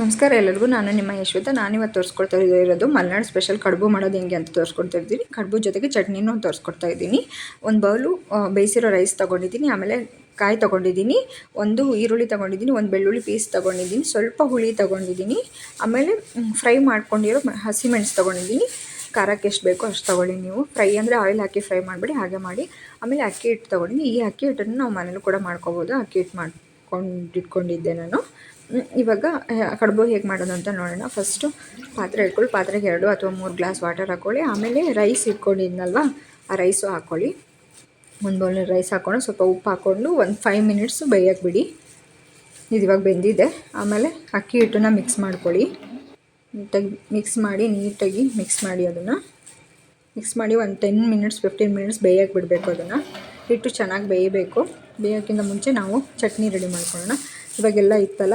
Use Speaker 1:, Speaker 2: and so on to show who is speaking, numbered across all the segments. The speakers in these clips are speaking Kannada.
Speaker 1: ನಮಸ್ಕಾರ, ಎಲ್ಲರಿಗೂ ನಾನು ನಿಮ್ಮ ಯಶ್ವಿತ. ನಾನಿವತ್ತು ತೋರಿಸ್ಕೊಡ್ತಾ ಇರೋದು ಮಲೆನಾಡು ಸ್ಪೆಷಲ್ ಕಡುಬು ಮಾಡೋದು ಹೆಂಗೆ ಅಂತ ತೋರಿಸ್ಕೊಡ್ತಾ ಇದ್ದೀನಿ. ಕಡುಬು ಜೊತೆಗೆ ಚಟ್ನಿನೂ ತೋರಿಸ್ಕೊಡ್ತಾ ಇದ್ದೀನಿ. ಒಂದು ಬೌಲು ಬೇಯಿಸಿರೋ ರೈಸ್ ತೊಗೊಂಡಿದ್ದೀನಿ, ಆಮೇಲೆ ಕಾಯಿ ತೊಗೊಂಡಿದ್ದೀನಿ, ಒಂದು ಈರುಳ್ಳಿ ತೊಗೊಂಡಿದ್ದೀನಿ, ಒಂದು ಬೆಳ್ಳುಳ್ಳಿ ಪೀಸ್ ತೊಗೊಂಡಿದ್ದೀನಿ, ಸ್ವಲ್ಪ ಹುಳಿ ತೊಗೊಂಡಿದ್ದೀನಿ, ಆಮೇಲೆ ಫ್ರೈ ಮಾಡ್ಕೊಂಡಿರೋ ಹಸಿಮೆಣಸು ತೊಗೊಂಡಿದ್ದೀನಿ. ಖಾರಕ್ಕೆ ಎಷ್ಟು ಬೇಕೋ ಅಷ್ಟು ತೊಗೊಳ್ಳಿ ನೀವು. ಫ್ರೈ ಅಂದರೆ ಆಯಿಲ್ ಹಾಕಿ ಫ್ರೈ ಮಾಡಿಬಿಡಿ, ಹಾಗೆ ಮಾಡಿ. ಆಮೇಲೆ ಅಕ್ಕಿ ಹಿಟ್ಟು ತೊಗೊಂಡಿದ್ದೀನಿ. ಈ ಅಕ್ಕಿ ಹಿಟ್ಟನ್ನು ನಾವು ಮನೇಲೂ ಕೂಡ ಮಾಡ್ಕೋಬೋದು. ಅಕ್ಕಿ ಹಿಟ್ಟು ಮಾಡ್ಕೊಂಡು ಇಟ್ಕೊಂಡಿದ್ದೆ ನಾನು. ಇವಾಗ ಕಡುಬು ಹೇಗೆ ಮಾಡೋದು ಅಂತ ನೋಡೋಣ. ಫಸ್ಟು ಪಾತ್ರೆ ಇಟ್ಕೊಳ್ಳಿ. ಪಾತ್ರೆಗೆ ಎರಡು ಅಥವಾ ಮೂರು ಗ್ಲಾಸ್ ವಾಟರ್ ಹಾಕ್ಕೊಳ್ಳಿ ಆಮೇಲೆ ರೈಸ್ ಇಟ್ಕೊಂಡಿದ್ನಲ್ವ? ಆ ರೈಸು ಹಾಕ್ಕೊಳ್ಳಿ ಒಂದು ಬೌಲ್ನಲ್ಲಿ ರೈಸ್ ಹಾಕ್ಕೊಂಡು ಸ್ವಲ್ಪ ಉಪ್ಪು ಹಾಕ್ಕೊಂಡು ಒಂದು ಫೈವ್ ಮಿನಿಟ್ಸು ಬೇಯಕ್ಕೆ ಬಿಡಿ. ಇದು ಇವಾಗ ಬೆಂದಿದೆ. ಆಮೇಲೆ ಅಕ್ಕಿ ಹಿಟ್ಟನ್ನ ಮಿಕ್ಸ್ ಮಾಡ್ಕೊಳ್ಳಿ. ನೀಟಾಗಿ ಮಿಕ್ಸ್ ಮಾಡಿ, ನೀಟಾಗಿ ಮಿಕ್ಸ್ ಮಾಡಿ ಅದನ್ನು. ಮಿಕ್ಸ್ ಮಾಡಿ ಒಂದು ಟೆನ್ ಮಿನಿಟ್ಸ್ ಫಿಫ್ಟೀನ್ ಮಿನಿಟ್ಸ್ ಬೇಯಕ್ಕೆ ಬಿಡಬೇಕು ಅದನ್ನು. ಹಿಟ್ಟು ಚೆನ್ನಾಗಿ ಬೇಯಬೇಕು. ಬೇಯೋಕ್ಕಿಂತ ಮುಂಚೆ ನಾವು ಚಟ್ನಿ ರೆಡಿ ಮಾಡ್ಕೊಳ್ಳೋಣ. ಇವಾಗೆಲ್ಲ ಇತ್ತಲ್ಲ,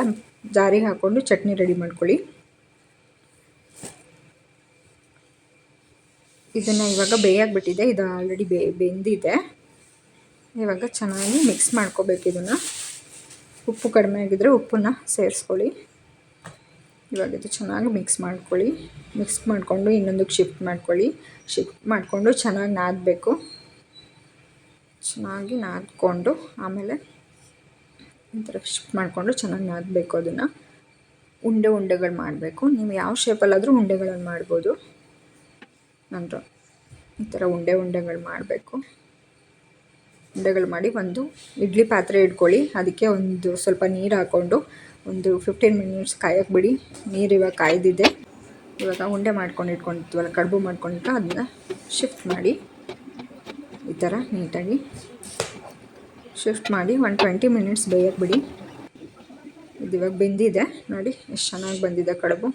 Speaker 1: ಜಾರಿಗೆ ಹಾಕ್ಕೊಂಡು ಚಟ್ನಿ ರೆಡಿ ಮಾಡ್ಕೊಳ್ಳಿ. ಇದನ್ನು ಇವಾಗ ಬೇಯಕ್ಕೆ ಬಿಟ್ಟಿದೆ ಇದು ಆಲ್ರೆಡಿ ಬೇ ಬೆಂದಿದೆ. ಇವಾಗ ಚೆನ್ನಾಗಿ ಮಿಕ್ಸ್ ಮಾಡ್ಕೋಬೇಕು ಇದನ್ನು. ಉಪ್ಪು ಕಡಿಮೆ ಆಗಿದ್ದರೆ ಉಪ್ಪನ್ನ ಸೇರಿಸ್ಕೊಳ್ಳಿ. ಇವಾಗ ಇದು ಚೆನ್ನಾಗಿ ಮಿಕ್ಸ್ ಮಾಡ್ಕೊಳ್ಳಿ. ಮಿಕ್ಸ್ ಮಾಡಿಕೊಂಡು ಇನ್ನೊಂದಕ್ಕೆ ಶಿಫ್ಟ್ ಮಾಡ್ಕೊಳ್ಳಿ. ಶಿಫ್ಟ್ ಮಾಡಿಕೊಂಡು ಚೆನ್ನಾಗಿ ನಾದಬೇಕು. ಚೆನ್ನಾಗಿ ನಾದ್ಕೊಂಡು ಆಮೇಲೆ ಒಂಥರ ಥರ ಶಿಫ್ಟ್ ಮಾಡಿಕೊಂಡು ಚೆನ್ನಾಗಿ ನಾದಬೇಕು ಅದನ್ನು. ಉಂಡೆ ಉಂಡೆಗಳು ಮಾಡಬೇಕು. ನೀವು ಯಾವ ಶೇಪಲ್ಲಾದರೂ ಉಂಡೆಗಳನ್ನು ಮಾಡ್ಬೋದು. ನಂತರ ಈ ಥರ ಉಂಡೆ ಉಂಡೆಗಳು ಮಾಡಬೇಕು. ಉಂಡೆಗಳು ಮಾಡಿ ಒಂದು ಇಡ್ಲಿ ಪಾತ್ರೆ ಇಟ್ಕೊಳ್ಳಿ. ಅದಕ್ಕೆ ಒಂದು ಸ್ವಲ್ಪ ನೀರು ಹಾಕ್ಕೊಂಡು ಒಂದು ಫಿಫ್ಟೀನ್ ಮಿನಿಟ್ಸ್ ಕಾಯಕ್ಕೆ ಬಿಡಿ ನೀರು ಇವಾಗ ಕಾಯ್ದಿದೆ. ಇವಾಗ ಉಂಡೆ ಮಾಡ್ಕೊಂಡು ಇಟ್ಕೊಂಡಿರ್ತೀವಲ್ಲ ಕಡುಬು ಮಾಡ್ಕೊಂಡಿಟ್ಟು ಅದನ್ನ ಶಿಫ್ಟ್ ಮಾಡಿ. ಈ ಥರ ನೀಟಾಗಿ ಶಿಫ್ಟ್ ಮಾಡಿ ಒಂದು ಟ್ವೆಂಟಿ ಮಿನಿಟ್ಸ್ ಬೇಯಕ್ಕೆ ಬಿಡಿ. ಇದು ಇವಾಗ ಬೆಂದಿದೆ. ನೋಡಿ, ಎಷ್ಟು ಚೆನ್ನಾಗಿ ಬಂದಿದೆ ಕಡುಬು.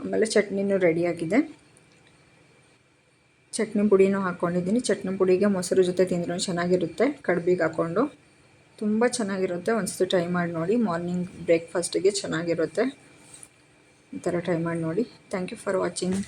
Speaker 1: ಆಮೇಲೆ ಚಟ್ನಿನೂ ರೆಡಿಯಾಗಿದೆ ಚಟ್ನಿ ಪುಡಿನೂ ಹಾಕ್ಕೊಂಡಿದ್ದೀನಿ ಚಟ್ನಿ ಪುಡಿಗೆ ಮೊಸರು ಜೊತೆ ತಿಂದ್ರೂ ಚೆನ್ನಾಗಿರುತ್ತೆ, ಕಡುಬಿಗೆ ಹಾಕ್ಕೊಂಡು. ತುಂಬ ಚೆನ್ನಾಗಿರುತ್ತೆ. ಒಂದ್ಸತಿ ಟ್ರೈ ಮಾಡಿ ನೋಡಿ. ಮಾರ್ನಿಂಗ್ ಬ್ರೇಕ್ಫಾಸ್ಟಿಗೆ ಚೆನ್ನಾಗಿರುತ್ತೆ. ಈ ಥರ ಟ್ರೈ ಮಾಡಿ ನೋಡಿ. Thank you for watching